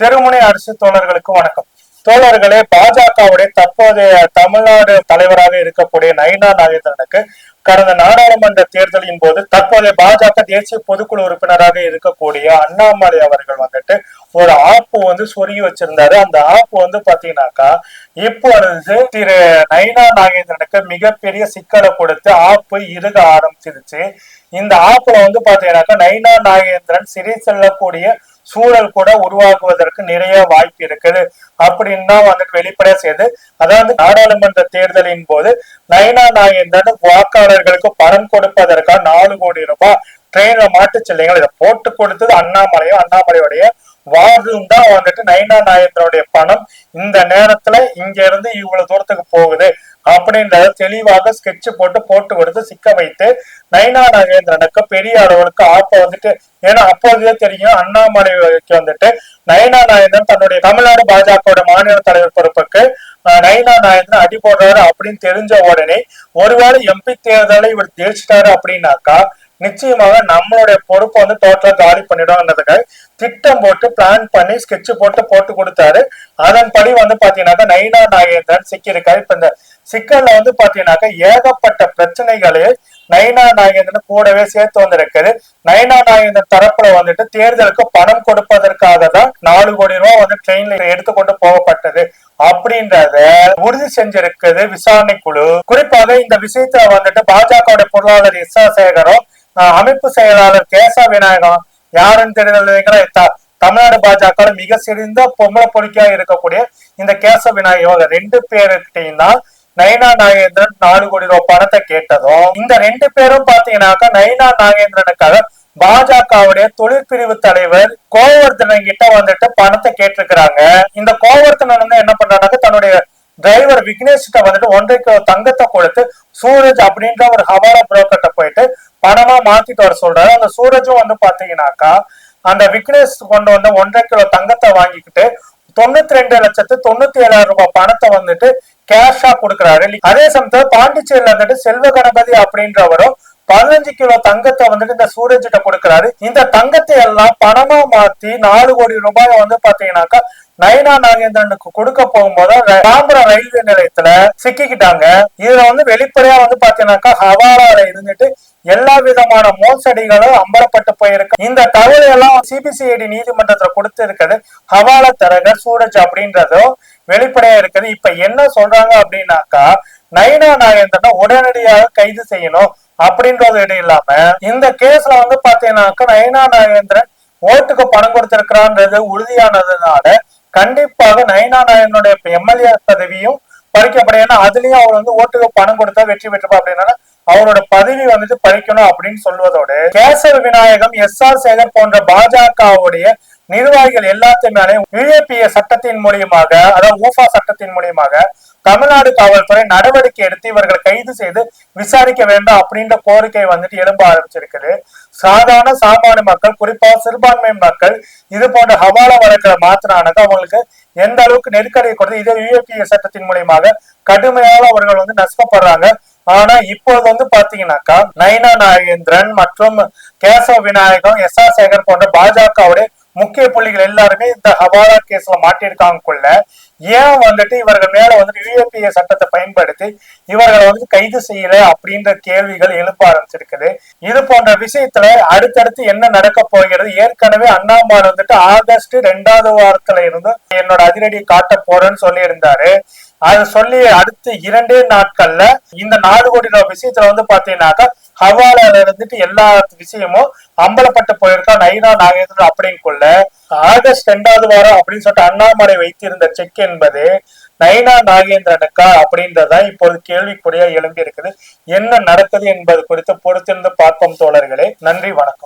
தெருமுனை அரசு தோழர்களுக்கு வணக்கம். தோழர்களே பாஜகவுடைய தற்போதைய தமிழ்நாடு தலைவராக இருக்கக்கூடிய நயினா நாகேந்திரனுக்கு கடந்த நாடாளுமன்ற தேர்தலின் போது தற்போதைய பாஜக தேசிய பொதுக்குழு உறுப்பினராக இருக்கக்கூடிய அண்ணாமலை அவர்கள் வந்துட்டு ஒரு ஆப்பு வந்து சொருகி வச்சிருந்தாரு. அந்த ஆப்பு வந்து பாத்தீங்கன்னாக்கா இப்பொழுது திரு நயினா நாகேந்திரனுக்கு மிகப்பெரிய சிக்கலை கொடுத்து ஆப்பு இருக ஆரம்பிச்சிருச்சு. இந்த ஆப்புல வந்து பாத்தீங்கன்னாக்கா நயினா நாகேந்திரன் சிறை செல்லக்கூடிய சூழல் கூட உருவாகுவதற்கு நிறைய வாய்ப்பு இருக்குது. அப்படின்னு தான் வந்துட்டு வெளிப்படையா செய்து அதாவது நாடாளுமன்ற தேர்தலின் போது நயனா நாகேந்திரன் வாக்காளர்களுக்கு பணம் கொடுப்பதற்காக நாலு கோடி ரூபாய் ட்ரெயின்ல மாட்டு செல்லிங்கள் இதை போட்டு கொடுத்தது அண்ணாமலையும் அண்ணாமலையுடைய வார்டும் தான் வந்துட்டு நைனா நாயந்திரோடைய பணம் இந்த நேரத்துல இங்க இருந்து இவ்வளவு தூரத்துக்கு போகுது அப்படின்றத தெளிவாக ஸ்கெட்ச் போட்டு போட்டு கொடுத்து சிக்க வைத்து நைனா நாகேந்திரனுக்கு பெரிய அளவுக்கு ஆப்ப வந்துட்டு ஏன்னா அப்போதே தெரியும் அண்ணாமலைக்கு வந்துட்டு நயனா நாயந்திரன் தன்னுடைய தமிழ்நாடு பாஜகவோட மாநில தலைவர் பொறுப்புக்கு நைனா நயனா அடி போடுறாரு அப்படின்னு தெரிஞ்ச உடனே ஒருவேளை எம்பி தேர்தலை இவர் ஜெயிச்சிட்டாரு அப்படின்னாக்கா நிச்சயமாக நம்மளுடைய பொறுப்பை வந்து டோட்டலா காலி பண்ணிடும்ன்றதுக்காக திட்டம் போட்டு பிளான் பண்ணி ஸ்கெட்ச் போட்டு போட்டு கொடுத்தாரு. அதன்படி வந்து பாத்தீங்கன்னாக்கா நைனா நாகேந்திரன் சிக்கியிருக்காரு. இப்ப இந்த சிக்கல்ல வந்து பாத்தீங்கன்னாக்கா ஏகப்பட்ட பிரச்சனைகளே நைனா நாகேந்திரன் கூடவே சேர்த்து வந்திருக்குது நைனா நாகேந்திரன் தரப்புல வந்துட்டு தேர்தலுக்கு பணம் கொடுப்பதற்காக தான் நாலு கோடி ரூபாய் வந்து ட்ரெயின்ல எடுத்துக்கொண்டு போகப்பட்டது அப்படின்றத உறுதி செஞ்சிருக்குது விசாரணை குழு குறிப்பாக இந்த விஷயத்துல வந்துட்டு பாஜக பொருளாளர் இசா சேகரம் சேகரும் அமைப்பு செயலாளர் கேசா விநாயகம் யாருன்னு தெரியல தமிழ்நாடு பாஜக மிக சிறந்த பொம்பளை பொறுக்கியா இருக்கக்கூடிய இந்த கேச விநாயகம் ரெண்டு பேருக்கிட்டையும் தான் நயனா நாகேந்திரன் நாலு கோடி ரூபாய் பணத்தை கேட்டதும் இந்த ரெண்டு பேரும் பாத்தீங்கன்னாக்கா நயனா நாகேந்திரனுக்காக பாஜகவுடைய தொழிற்பிரிவு தலைவர் கோவர்தனன் கிட்ட வந்துட்டு பணத்தை கேட்டிருக்கிறாங்க. இந்த கோவர்தனன் வந்து என்ன பண்றாங்க தன்னுடைய டிரைவர் விக்னேஷ் கிட்ட வந்துட்டு ஒன்றரை கிலோ தங்கத்தை கொடுத்து சூரஜ் அப்படின்ற ஒரு ஹவாலா புரோக்கர்ட்ட போயிட்டு பணமா மாத்திட்டு வர சொல்றாரு. அந்த சூரஜும் வந்து பாத்தீங்கன்னாக்கா அந்த விக்னேஷ் கொண்டு வந்த ஒன்றரை கிலோ தங்கத்தை வாங்கிக்கிட்டு தொண்ணூத்தி ரெண்டு லட்சத்து தொண்ணூத்தி ஏழாயிரம் ரூபாய் பணத்தை வந்துட்டு கேஷா கொடுக்குறாரு. அதே சமயத்துல பாண்டிச்சேரியில வந்துட்டு செல்வ கணபதி அப்படின்றவரும் பதினஞ்சு கிலோ தங்கத்தை வந்துட்டு இந்த சூரஜிட்ட கொடுக்கிறாரு. இந்த தங்கத்தை எல்லாம் பணமா மாத்தி நாலு கோடி ரூபாய் வந்து பாத்தீங்கன்னாக்கா நயனா நாகேந்திரனுக்கு கொடுக்க போகும்போது தாம்பரம் ரயில்வே நிலையத்துல சிக்கிக்கிட்டாங்க. இதுல வந்து வெளிப்படையா வந்து பாத்தீங்கன்னாக்கா ஹவாலால இருந்துட்டு எல்லா விதமான மோசடிகளும் அம்பலப்பட்டு போயிருக்கு. இந்த தகவல் எல்லாம் சிபிசிஐடி நீதிமன்றத்துல கொடுத்து இருக்குது ஹவாலா தரகர் சூரஜ் அப்படின்றதும் வெளிப்படையா இருக்குது. இப்ப என்ன சொல்றாங்க அப்படின்னாக்கா நயனா நாகேந்திரனை உடனடியாக கைது செய்யணும். அப்படின்றது இடம் இல்லாம இந்த கேஸ்ல வந்து பாத்தீங்கன்னாக்கா நயனா நாகேந்திரன் ஓட்டுக்கு பணம் கொடுத்திருக்கிறான்றது உறுதியானதுனால கண்டிப்பாக நயனா நாயனுடைய எம்எல்ஏ பதவியும் பறிக்கப்படும். ஏன்னா அதுலயும் அவர் வந்து ஓட்டுக்கு பணம் கொடுத்தா வெற்றி பெற்றப்பா அப்படின்னால அவரோட பதவி வந்துட்டு பறிக்கணும் அப்படின்னு சொல்வதோடு கேசர் விநாயகம் எஸ் ஆர் சேகர் போன்ற பாஜகவுடைய நிர்வாகிகள் எல்லாத்தையுமே யுஏபிஏ சட்டத்தின் மூலியமாக அதாவது ஊஃபா சட்டத்தின் மூலியமாக தமிழ்நாடு காவல்துறை நடவடிக்கை எடுத்து இவர்கள் கைது செய்து விசாரிக்க வேண்டும் அப்படின்ற கோரிக்கை வந்துட்டு எழும்ப ஆரம்பிச்சிருக்குது. சாதாரண சாமானிய மக்கள் குறிப்பாக சிறுபான்மை மக்கள் இது போன்ற ஹவாலா வழக்கில் மாத்தினானது அவங்களுக்கு எந்த அளவுக்கு நெருக்கடியை கொடுத்து இதே யுஏபிஏ சட்டத்தின் மூலியமாக கடுமையாக அவர்கள் வந்து நஷ்டப்படுறாங்க ஆனா இப்போது வந்து பாத்தீங்கன்னாக்கா நயனா நாகேந்திரன் மற்றும் கேசவ விநாயகம் எஸ் ஆர் சேகர் போன்ற பாஜகவுடைய முக்கிய புள்ளிகள் எல்லாருமே இந்த ஹவாலா கேஸ்ல மாட்டியிருக்காங்கக்குள்ள ஏன் வந்துட்டு இவர்கள் மேல வந்துட்டு யூஏபிஏ சட்டத்தை பயன்படுத்தி இவர்களை வந்து கைது செய்யல அப்படின்ற கேள்விகள் எழுப்ப ஆரம்பிச்சிருக்குது. இது போன்ற விஷயத்துல அடுத்தடுத்து என்ன நடக்க போகிறது? ஏற்கனவே அண்ணாமார் வந்துட்டு ஆகஸ்ட் ரெண்டாவது வாரத்துல இருந்து என்னோட அதிரடி காட்ட போறேன்னு சொல்லி இருந்தாரு அது சொல்லி அடுத்து இரண்டே நாட்கள்ல இந்த நாலு கோடி ரூபாய் விஷயத்துல வந்து பாத்தீங்கன்னாக்கா ஹவாலால இருந்துட்டு எல்லா விஷயமும் அம்பலப்பட்டு போயிருக்கா நைனா நாகேந்திரன் அப்படிங்குள்ள ஆகஸ்ட் ரெண்டாவது வாரம் அப்படின்னு சொல்லிட்டு அண்ணாமலை வைத்திருந்த செக் என்பது நைனா நாகேந்திரனுக்கா அப்படின்றதான் இப்போது கேள்விக்குறியா எழும்பி இருக்குது என்ன நடக்குது என்பது குறித்து பொறுத்திருந்து பார்ப்போம் தோழர்களே. நன்றி வணக்கம்.